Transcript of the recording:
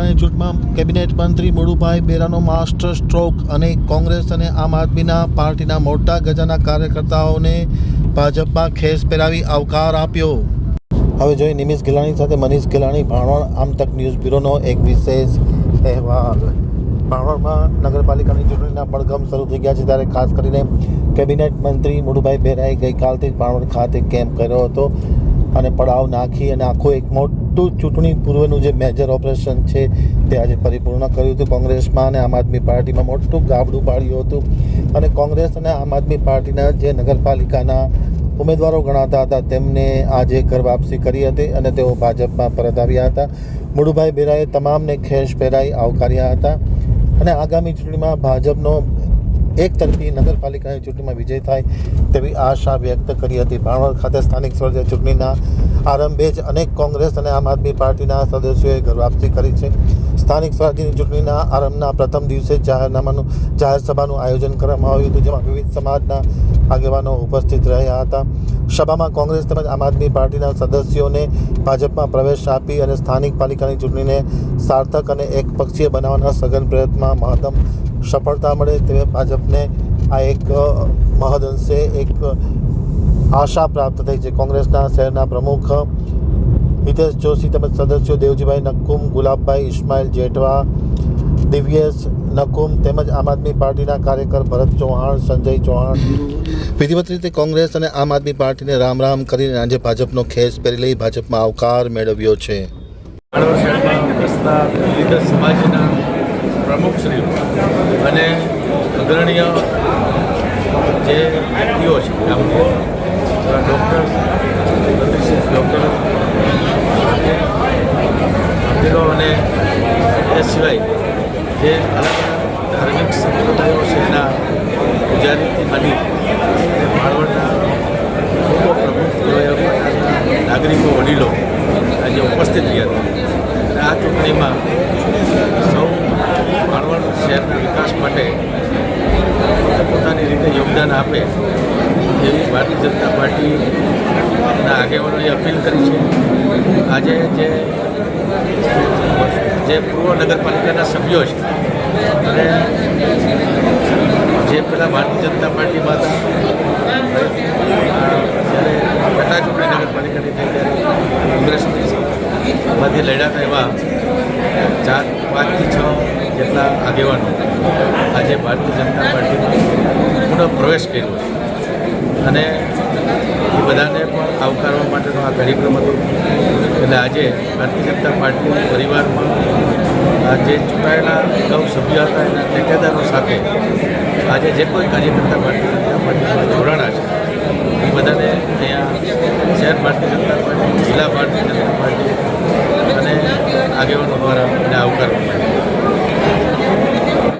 પાલિકાની ચૂંટણીમાં કેબિનેટ મંત્રી મુળુભાઈ બેરાનો માસ્ટર સ્ટ્રોક અને કોંગ્રેસ અને આમ આદમીના પાર્ટીના મોટા ગજાના કાર્યકર્તાઓને ભાજપમાં ખેસ પહેરાવી આવકાર આપ્યો. હવે જોઈએ નિમિષ ગિલાણી સાથે મનીષ ગિલાણી ભાણવડ આમ તક ન્યૂઝ બ્યુરોનો એક વિશેષ અહેવાલ. ભાણવડમાં નગરપાલિકાની ચૂંટણીના પડઘમ શરૂ થઈ ગયા છે ત્યારે ખાસ કરીને કેબિનેટ મંત્રી મુળુભાઈ બેરાએ ગઈકાલથી ભાણવડ ખાતે કેમ્પ કર્યો હતો અને પડાવ નાખી અને આખો એક મોટું ચૂંટણી પૂર્વનું જે મેજર ઓપરેશન છે, તે આજે પરિપૂર્ણ કર્યું હતું કોંગ્રેસમાં અને આમ આદમી પાર્ટીમાં મોટું ગાબડું પાડ્યું હતું. અને કોંગ્રેસ અને આમ આદમી પાર્ટીના જે નગરપાલિકાના ઉમેદવારો ગણાતા હતા, તેમને આજે ઘર વાપસી કરી હતી અને તેઓ ભાજપમાં પરત આવ્યા હતા. મુળુભાઈ બેરાએ તમામને ખેસ પહેરાઈ આવકાર્યા હતા. અને આગામી ચૂંટણીમાં ભાજપનો એક તરફી નગરપાલિકાની ચૂંટણીમાં વિજય થાય તેવી આશા વ્યક્ત કરી હતી. ભાણવડ ખાતે સ્થાનિક સ્વરાજ્ય ચૂંટણીના આરંભે જ અનેક કોંગ્રેસ અને આમ આદમી પાર્ટીના સદસ્યોએ ઘર વાપસી કરી છે. સ્થાનિક સ્વરાજ્યની ચૂંટણીના આરંભના પ્રથમ દિવસે જાહેરનામાનું, જાહેર સભાનું આયોજન કરવામાં આવ્યું હતું, જેમાં વિવિધ સમાજના આગેવાનો ઉપસ્થિત રહ્યા હતા. સભામાં કોંગ્રેસ તેમજ આમ આદમી પાર્ટીના સદસ્યોને ભાજપમાં પ્રવેશ આપી અને સ્થાનિક પાલિકાની ચૂંટણીને સાર્થક અને એકપક્ષીય બનાવવાના સઘન પ્રયત્નમાં મહત્તમ સફળતા મળે તે ભાજપને આ એક મહદ મહદઅંશે એક આશા પ્રાપ્ત થઈ છે. કોંગ્રેસના શહેરના પ્રમુખ હિતેશ જોશી તેમજ સદસ્યો દેવજીભાઈ નક્કુમ ગુલાબભાઈ ઇસ્માઇલ જેઠવા, દિવ્યેશ નકુમ તેમજ આમ આદમી પાર્ટીના કાર્યકર ભરત ચૌહાણ, સંજય ચૌહાણ. વિધિવત રીતે કોંગ્રેસ અને આમ આદમી પાર્ટીને રામ રામ કરીને આજે ભાજપનો ખેસ પહેરી લઈ ભાજપમાં આવકાર મેળવ્યો છે. સમાજના પ્રમુખશ્રીઓ અને અગ્રણીય જે વ્યક્તિઓ છે ડૉક્ટર ડૉક્ટર વકીલો અને એ સિવાય જે અલગ ધાર્મિક સંપ્રદાયો છે એના પૂજારીથી માની માળવડના ખૂબ પ્રમુખ પ્રકારના નાગરિકો વડીલો આજે ઉપસ્થિત રહ્યા. હતા આ ચૂંટણીમાં સૌ માળવડ શહેરના વિકાસ માટે પોતાની રીતે યોગદાન આપે. એવી ભારતીય જનતા પાર્ટીના આગેવાનોએ અપીલ કરી છે. આજે જે જે પૂર્વ નગરપાલિકાના સભ્યો છે, અને જે પેલા ભારતીય જનતા પાર્ટીમાં હતા જ્યારે પેટા ચૂંટણી નગરપાલિકાની થઈ ત્યારે કોંગ્રેસની માંથી લડ્યા એવા ચાર, પાંચથી છ જેટલા આગેવાનો આજે ભારતીય જનતા પાર્ટીમાં પુનઃ પ્રવેશ કર્યો છે. અને એ બધાને પણ આવકારવા માટેનો આ કાર્યક્રમ હતો. એટલે આજે ભારતીય જનતા પાર્ટીના પરિવારમાં આ જે ચૂંટાયેલા અગાઉ સભ્યો હતા, એના ટેકેદારો સાથે આજે જે કોઈ કાર્યકર્તા ભારતીય જનતા પાર્ટીમાં જોડાણા છે, એ બધાને અહીંયા શહેર ભારતીય જનતા પાર્ટી, જિલ્લા ભારતીય જનતા પાર્ટી અને આગેવાનો દ્વારા એને આવકારવામાં આવ્યો